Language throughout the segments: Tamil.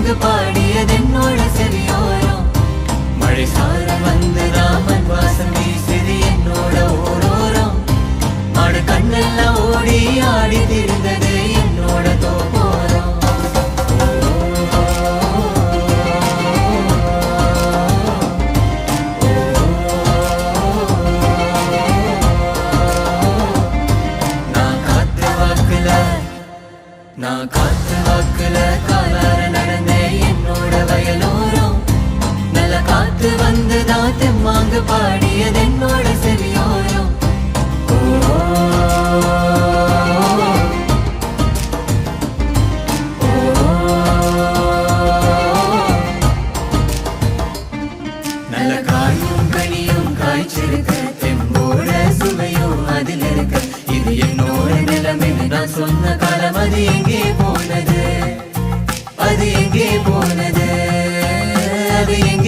தெம்மாங்கு பாடியது என்னோட செவியோரம் மழை சாரல் வந்து ராமன் வாசம் வீசியது என்னோட ஓரோரம். மாடு கண்ணெல்லாம் ஓடி ஆடி திரிந்தது என்னோட தோப்போரம். நான் காத்து வாக்குல நான் காத்து நல்ல வந்து தாத்து தெம்மாங்கு பாடியது என்னோட செவியோரம். நல்ல காயும் கனியும் காய்ச்சிருக்க தெம்போட சுவையும் அதில் இருக்க இது என்னோட நிலைமைன்னு நான் சொன்ன காலம் அது எங்கே போனது? அது எங்கே போனது? அது எங்கே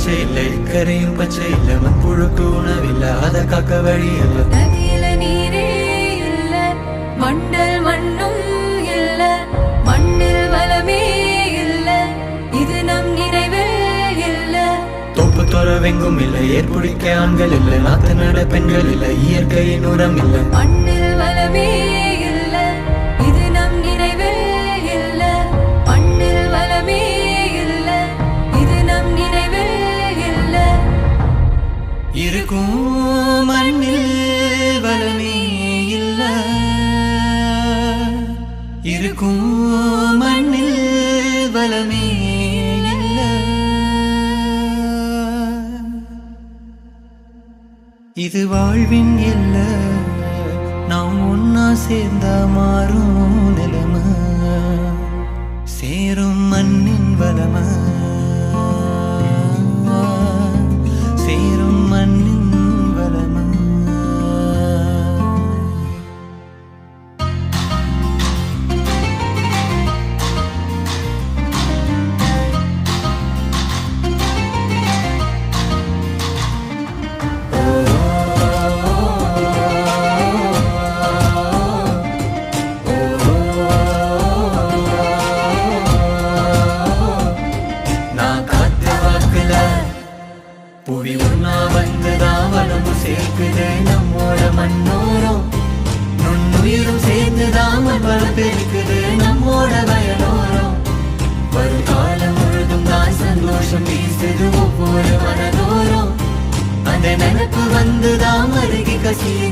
இல்லை மண்புழுக்கு உணவில்லை. அதை காக்க வழி இல்லை. நதியில நீரே இல்ல. மண்டல் மண்ணும் இல்ல. மண்ணில் வளமே இல்ல. இது நம் நிறைவே இல்ல. தோப்பு துறவெங்கும் இல்லை. ஏற்புடிக்க ஆண்கள் இல்லை. நாத்து நட பெண்கள் இல்லை. இயற்கையின் உரம் இல்லை. மண்ணில் வளமே இருக்கும் மண்ணில் வளமே இல்ல. இருக்கும் மண்ணில் வளமே இல்ல. இது வாழ்வின் இல்ல நாம் ஒன்னா சேர்ந்தா மாறும் நிலைமை. சேர்ந்துதான் மண் நம்மோட வயலோரம் வரும் காலம் முழுதும் தான் சந்தோஷம் வீசுது ஒவ்வொரு மனதோரம் அந்த நினைப்பு வந்துதான் அருகி கசியுது.